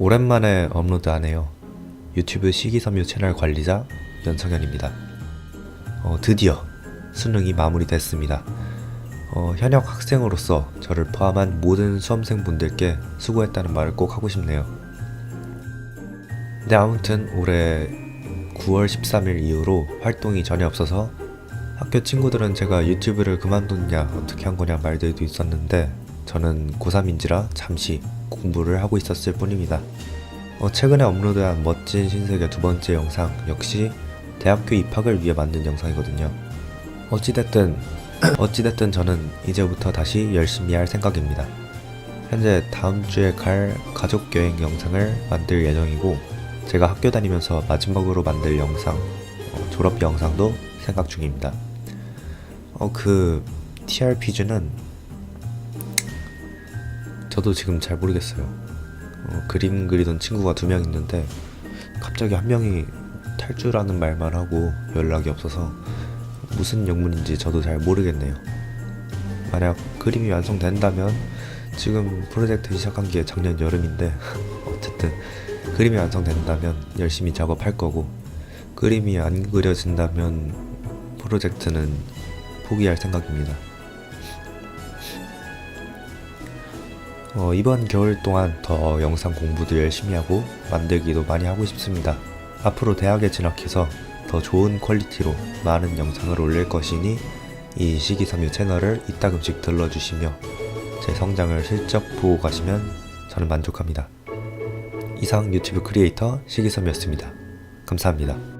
오랜만에 업로드 하네요. 유튜브 시기섬유 채널 관리자 연성현입니다. 어, 드디어 수능이 마무리됐습니다. 어, 현역 학생으로서 저를 포함한 모든 수험생분들께 수고했다는 말을 꼭 하고 싶네요. 네, 아무튼 올해 9월 13일 이후로 활동이 전혀 없어서 학교 친구들은 제가 유튜브를 그만뒀냐 어떻게 한 거냐 말들도 있었는데 저는 고3인지라 잠시 공부를 하고 있었을 뿐입니다. 어, 최근에 업로드한 멋진 신세계 두 번째 영상 역시 대학교 입학을 위해 만든 영상이거든요. 어찌됐든 어찌됐든 저는 이제부터 다시 열심히 할 생각입니다. 현재 다음 주에 갈 가족 여행 영상을 만들 예정이고 제가 학교 다니면서 마지막으로 만들 영상 어, 졸업 영상도 생각 중입니다. 어 그 TRPG는 저도 지금 잘 모르겠어요. 어, 그림 그리던 친구가 두 명 있는데 갑자기 한 명이 탈주라는 말만 하고 연락이 없어서 무슨 영문인지 저도 잘 모르겠네요. 만약 그림이 완성된다면 지금 프로젝트 시작한 게 작년 여름인데 어쨌든 그림이 완성된다면 열심히 작업할 거고 그림이 안 그려진다면 프로젝트는 포기할 생각입니다. 어, 이번 겨울 동안 더 영상 공부도 열심히 하고 만들기도 많이 하고 싶습니다. 앞으로 대학에 진학해서 더 좋은 퀄리티로 많은 영상을 올릴 것이니 이 시기섬유 채널을 이따금씩 들러주시며 제 성장을 실적 보고 가시면 저는 만족합니다. 이상 유튜브 크리에이터 시기섬이었습니다. 감사합니다.